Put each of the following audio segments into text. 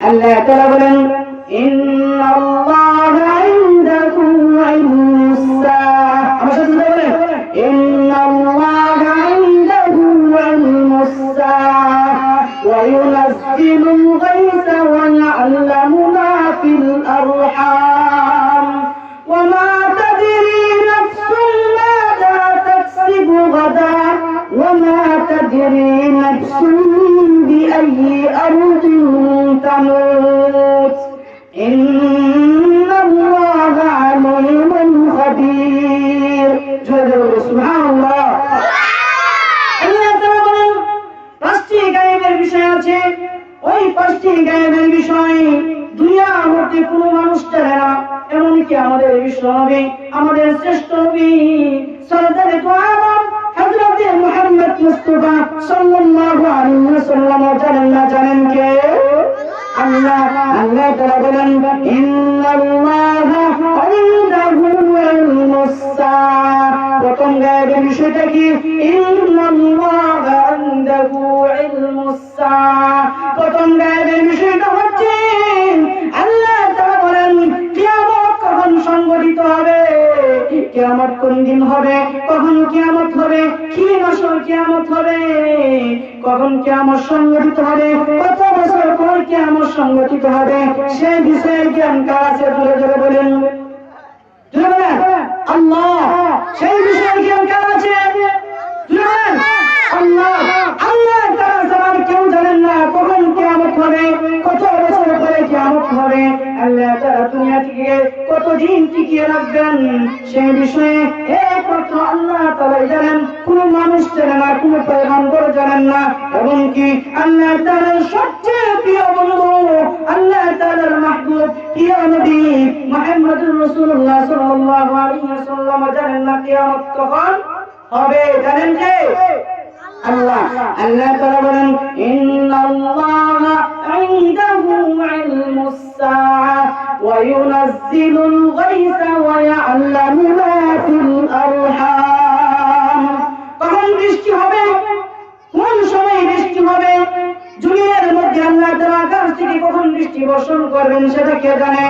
আল্লাহ তাআলা বলেন ওই গায়েবের বিষয়। দুনিয়ার মধ্যে কোনো মানুষ না, এমনকি আমাদের বিশ্ব আমাদের শ্রেষ্ঠ নবী, সরদারে তো আলম হযরত মুহাম্মদ মুস্তাফা বিষয়টা কি? ইন্নাল্লাহা ইনদাহু ইলমুস প্রথম কোন দিন হবে? কখন কিয়ামত হবে? কি মাসের কিয়ামত হবে? কখন কিয়ামত সংঘটিত হবে? কত বছর পর কিয়ামত সংঘটিত হবে? সেই বিষয়ে জ্ঞান কার আছে? জোরে জোরে বলেন। আল্লাহ। সেই বিষয়ে জ্ঞান কার আছে? আল্লাহ। আল্লাহ কেউ জানেন না। কখন কতদিন টিকিয়ে রাখবেন, সেই বিষয়ে একমাত্র আল্লাহ তালাই জানেন, কোন মানুষ জানে না, কোন পয়গম্বর জানেন না। এবং কি আল্লাহ তাআলার সবচেয়ে প্রিয় বন্ধু, আল্লাহ তাআলার মাহবুব জানেন না কিয়ামত কখন হবে, জানেন কে আল্লাহ আল্লাহ তাআলা বলেন, ইন্নাল্লাহা ইনদাহু ইলমুস সাআহ ওয়া ইউনাজ্জিলুল গায়থা ওয়া ইয়া'লামু মা ফিল আরহাম। কখন বৃষ্টি হবে, কোন সময় বৃষ্টি হবে? দুনিয়ার মধ্যে আল্লাহ তাআলা আকাশ থেকে কখন বৃষ্টি বর্ষণ করবেন সেটা কে জানে?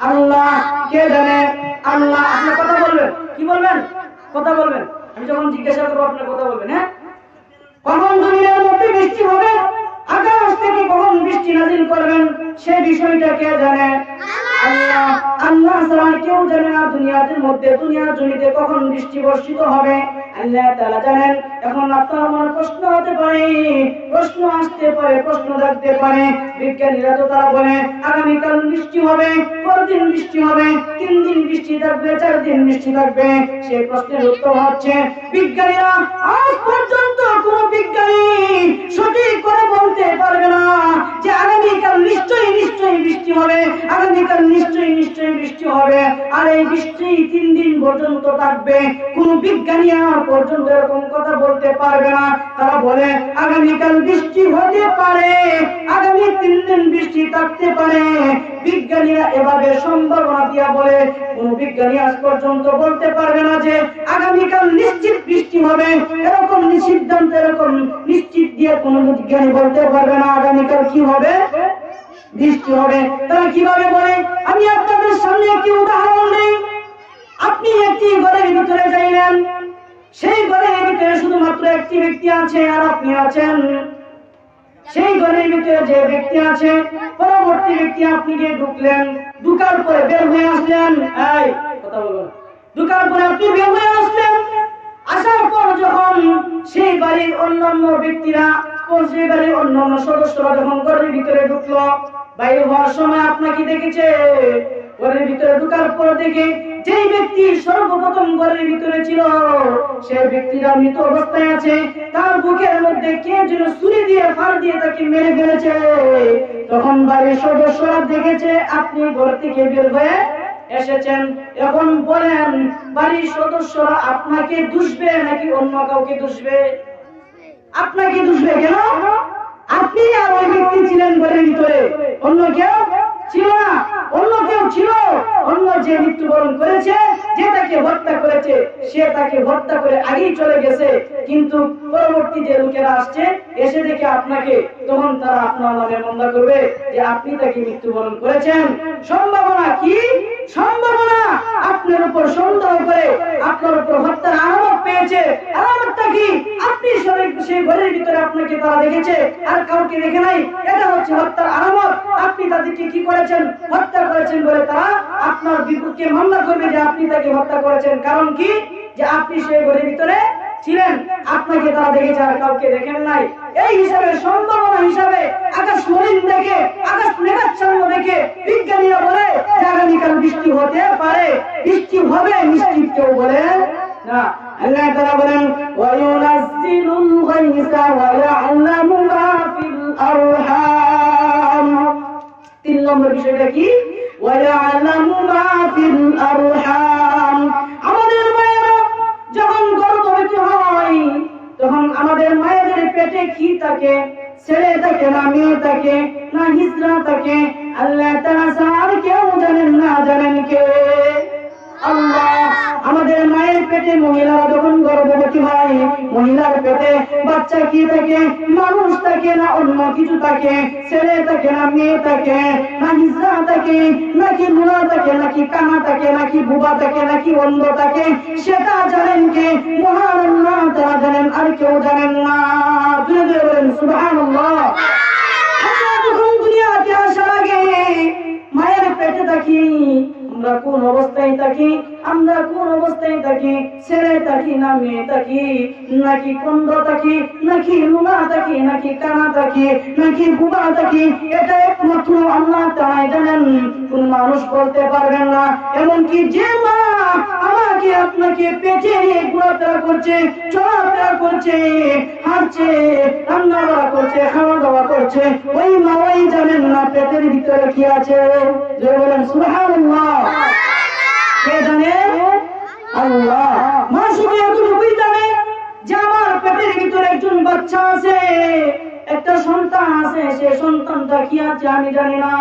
আল্লাহ, কে জানে? আল্লাহ, আপনি কথা বলবেন, কি বলবেন? কথা বলবেন। আমি যখন জিজ্ঞাসা করব, আপনি কথা বলবেন হ্যাঁ? কখন দুনিয়ার মধ্যে বৃষ্টি হবে আকাশ থেকে কখন বৃষ্টি নাজিল করবেন সে বিষয়টা কে জানে? আল্লাহ। আল্লাহ ছাড়া কেউ জানে না দুনিয়াদের মধ্যে দুনিয়ার জমিতে কখন বৃষ্টি বর্ষিত হবে। আল্লাহ তাআলা জানেন এখন আপনার আমার প্রশ্ন হতে পারে প্রশ্ন আসতে পারে প্রশ্ন জাগতে পারে। বিজ্ঞানীরা তো তারা বলে আগামীকাল বৃষ্টি হবে পরদিন বৃষ্টি হবে তিন দিন বৃষ্টি থাকবে চার দিন বৃষ্টি থাকবে। সেই প্রশ্নের উত্তর হচ্ছে বিজ্ঞানীরা আজ পর্যন্ত কোন বিজ্ঞানী সঠিক করে বলতে পারবে না যে আগামীকাল নিশ্চয়ই নিশ্চয়ই বৃষ্টি হবে, আগামীকাল নিশ্চয়ই নিশ্চয়ই বৃষ্টি হবে। আর এই বৃষ্টি তিন দিন পর্যন্ত থাকবে। কোন বিজ্ঞানী আর পর্যন্ত এরকম কথা বলতে পারবে না। তারা বলে, আগামীকাল বৃষ্টি হতে পারে, আগামী তিন দিন বৃষ্টি থাকতে পারে। বিজ্ঞানীরা এভাবে সম্ভাবনা দিয়া বলে, কোন বিজ্ঞানী আজ পর্যন্ত বলতে পারবে না যে আগামীকাল নিশ্চিত বৃষ্টি হবে। এরকম সিদ্ধান্ত এরকম নিশ্চিত দিয়ে কোন বিজ্ঞানী বলতে পারবে না আগামীকাল কি হবে? বৃষ্টি হবে। তারা কীভাবে বলে? আমি আপনাদের সামনে একটি উদাহরণ নেই আপনি একটি ঘরের ভিতরে যাইলেন সেই ঘরের ভিতরে শুধুমাত্র একটি ব্যক্তি আছে আর আপনি আছেন। সেই ঘরের ভিতরে যে ব্যক্তি আছে, পরবর্তী ব্যক্তি আপনি গিয়ে ঢুকলেন। ঢুকার পরে বের হয়ে আসলেন। কথা বলব না। ঢুকার পরে আপনি বের হয়ে আসলেন আসার পর যখন সেই বাড়ির অন্যান্য ব্যক্তিরা ও বাড়ির অন্যান্য সদস্যরা যখন ঘরের ভিতরে ঢুকলো, বাইরে হওয়ার সময় আপনাকে দেখেছে, ঘরের ভিতরে ঢুকার পর দেখে যেই ব্যক্তি সর্বপ্রথম ঘরের ভিতরে ছিল সেই ব্যক্তিরা মৃত অবস্থায় আছে। তার বুকের মধ্যে কে যেন ছুরি দিয়ে ফার দিয়ে তাকে মেরে ফেলেছে। তখন বাড়ির সদস্যরা দেখেছে, আপনি ঘর থেকে বের হয়ে এসেছেন। এখন বলেন, বাড়ির সদস্যরা আপনাকে দুষবে নাকি অন্য কাউকে দুষবে? আপনাকে দুষবে কেন? আপনি আর ওই ব্যক্তি ছিলেন ঘরের ভিতরে। অন্য কেউ ছিল না। অন্য কেউ ছিল। অন্য যে মৃত্যুবরণ করেছে, যে তাকে হত্যা করেছে, সে তাকে হত্যা করে আগেই চলে গেছে। কিন্তু পরবর্তী যে লোকেরা আসছে, এসে দেখে আপনাকে তখন তারা আপনার নামে মন্দা করবে যে আপনি তাকে মৃত্যুবরণ করেছেন। সম্ভাবনা কি? সম্ভাবনা আপনার উপর সন্দেহ করে, আপনার উপর হত্যার আলামত পেয়েছে। আলামতটা কি? আপনি সবাই সেই ঘরের ভিতরে আপনাকে তারা দেখেছে আর কাউকে দেখে নাই। এটা হচ্ছে হত্যার আলামত। আপনি তাদেরকে কি করেছেন? হত্যা করেছেন বলে তারা আপনার বিপক্ষে মামলা করবে যে আপনি তাকে হত্যা করেছেন। কারণ কি? যে আপনি সেই ঘরের ভিতরে ছিলেন। আপনাকে তারা দেখেছে আর কাউকে দেখেন নাই। এই হিসাবে, সম্ভাবনা হিসাবে, আকাশ মলিন দেখে, আকাশ মেঘাচ্ছন্ন দেখে বিজ্ঞানীরা বলে আগামীকাল বৃষ্টি হতে পারে। বৃষ্টি হবে, নিশ্চিত কেউ বলে না। আল্লাহ তাআলা বলেন, ওয়া ইউনাজ্জিলুল ইয়ালামু মা ফিল আরহাম তিন নম্বর বিষয়টা ওয়া ইয়ালামু মা ফিল আমাদের মায়েরা যখন গর্ভবতী হয়, তখন আমাদের মায়েদের পেটে কি থাকে? ছেলে থাকে না মেয়ে থাকে, না হিজড়া থাকে? আল্লাহ ছাড়া আর কেউ জানেন না, জানেন কে? আল্লাহ, আমাদের মায়ের পেটে মহিলা যখন গর্ভবতী হয়, মহিলার পেটে বাচ্চা কি থাকে, মানুষ থাকে না, অন্য কিছু থাকে, ছেলে থাকে না, মেয়ে থাকে, না হিজড়া থাকে, নাকি মুলা থাকে, নাকি কানা থাকে, নাকি বুবা থাকে, নাকি অন্ধ থাকে, সেটা জানেন কে? মহান আল্লাহ তারা জানেন, আর কেউ জানেন না। জুড়ে জুড়ে বলেন, সুবহানাল্লাহ। যখন মায়ের পেটে থাকি আমরা কোন অবস্থায় থাকি, আমরা কোন অবস্থায় থাকি ছেলে থাকি না, মেয়ে থাকি, নাকি কন্দ থাকি, নাকি লুনা থাকি, নাকি কানা থাকি, নাকি বুবা থাকি, এটা একমাত্র আল্লাহ তারাই জানেন। কোন মানুষ বলতে পারবেন না, এমনকি যে মা আমাকে, আপনাকে পেটে ঘোরাফেরা করছে, চলাফেরা করছে হাঁটছে রান্না বাড়া করছে খাওয়া দাওয়া করছে, ওই মা ওই জানেন না, পেটের ভিতরে কি আছে? যে বলেন, সুবহানাল্লাহ। কে জানে? আল্লাহ। মা শুধু এতটুকুই জানে যে আমার পেটের ভিতরে একজন বাচ্চা আছে, একটা সন্তান আছে, সেই সন্তানটা কি আছে আমি জানি না।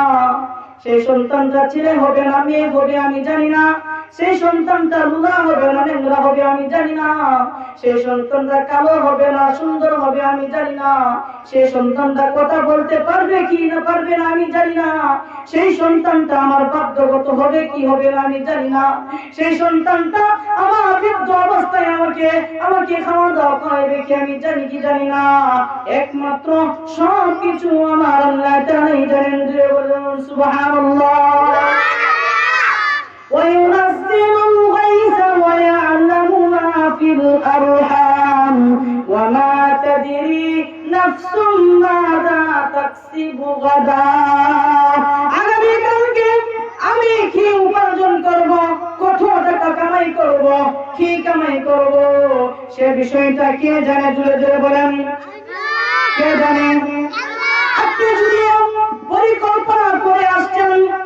সেই সন্তানটা ছেলে হবে না, মেয়ে হবে আমি জানি না। সেই সন্তানটা লুলা হবে না, নেংরা হবে আমি জানি না। সেই সন্তানটা কালো হবে না, সুন্দর হবে আমি জানি না। সেই সন্তানটা কথা বলতে পারবে কি না পারবে না আমি জানি না। সেই সন্তানটা আমার বাধ্যগত হবে কি হবে না আমি জানি না। সেই সন্তানটা আমার বৃদ্ধ অবস্থায় আমাকে আমাকে খাওয়া দাওয়া করাবে কি আমি জানি কি জানি না। একমাত্র সব কিছু আমার আল্লাহ জানেন যে বলুন সুবহানাল্লাহ। وينزل الغيث ويعلم ما في الأرحام وما تدري نفس ماذا تكسب غدا আগামীকালকে আমি কি উপার্জন করব কত টাকা কামাই করব কি কামাই করব সে বিষয়টা কে জানে জুড়ে জুড়ে বলেন কে জানে আপনি যদি পরিকল্পনা করে আসছেন আগামী কালকে ঘুম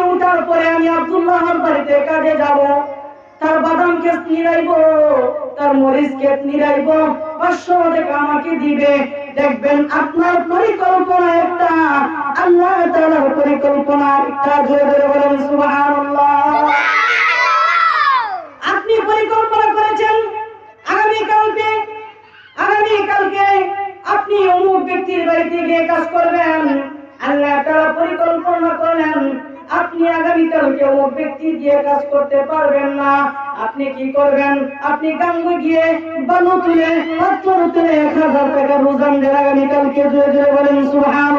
থেকে উঠার পরে আমি আব্দুল্লাহর বাড়িতে কাজে যাব। তার বাদাম ক্ষেত নিরাইব তার মরিচ ক্ষেত নিরাইব আমাকে দিবে। দেখবেন আপনার পরিকল্পনা একটা। আল্লাহ তাআলার পরিকল্পনা একটা। জোরে বলেন, সুবহানাল্লাহ। আপনি পরিকল্পনা করেছেন? আগামী কালকে? আগামী কালকে আপনি অমুক ব্যক্তির বাড়িতে গিয়ে কাজ করবেন। আল্লাহ তারা পরিকল্পনা করলেন। আপনি আগামীকালকে ও ব্যক্তি দিয়ে কাজ করতে পারবেন না। আপনি কি করবেন? আপনি গাঙ্গু গিয়ে বালু তুলে, পাথর তুলে এক হাজার টাকা রোজান দেন আগামীকালকে জুড়ে জুড়ে বলেন সুহান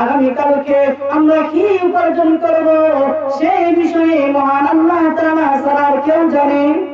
আগামীকালকে আমরা কি উপার্জন করব? সেই বিষয়ে মহান আল্লাহ তারা ছাড়া কেউ জানেন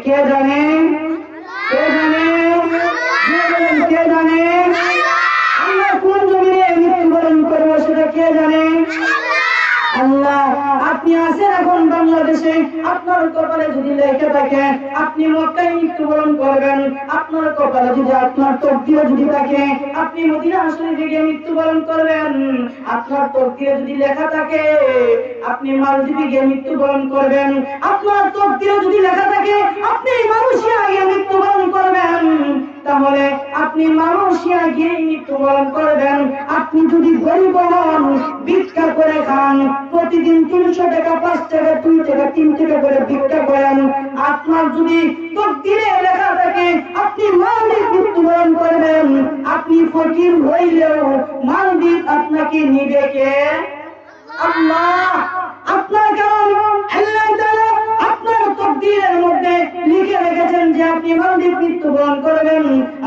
কে জানে? কে জানে? কে জানে? আপনি আছেন এখন বাংলাদেশে, আপনার কপালে যদি লেখা থাকে, আপনি মক্কায় মৃত্যুবরণ করবেন। আপনার কপালে যদি, আপনার তকদিরে যদি থাকে, আপনি মদিনা শরীফে গিয়ে মৃত্যুবরণ করবেন। আপনার তকদিরে যদি লেখা থাকে, আপনি মালদ্বীপে গিয়ে মৃত্যুবরণ করবেন। আপনার তকদিরে যদি লেখা থাকে, আপনি মালয়েশিয়া গিয়ে মৃত্যুবরণ করবেন। তাহলে আপনি মালয়েশিয়া গিয়ে মৃত্যুবরণ করবেন আপনি যদি গরিব হন, ভিক্ষা করে খান, প্রতিদিন তিনশো টাকা, পাঁচ টাকা, দুই টাকা, তিন টাকা করে ভিক্ষা করেন। আপনার যদি তকদিরে লেখা থাকে, আপনি মালিক মৃত্যুবরণ করবেন আপনি ফকির হইলেও মালিক আপনাকে নিবে কে? আপনার কারণ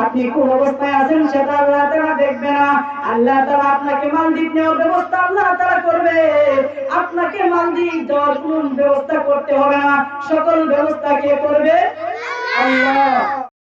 আপনি কোন অবস্থায় আছেন সেটা আল্লাহ তারা দেখবে না। আল্লাহ তাআলা আপনাকে মালদ্বীপ নেওয়ার ব্যবস্থা আল্লাহ তারা করবে। আপনাকে মালদ্বীপ দেওয়ার কোন ব্যবস্থা করতে হবে না। সকল ব্যবস্থা কে করবে?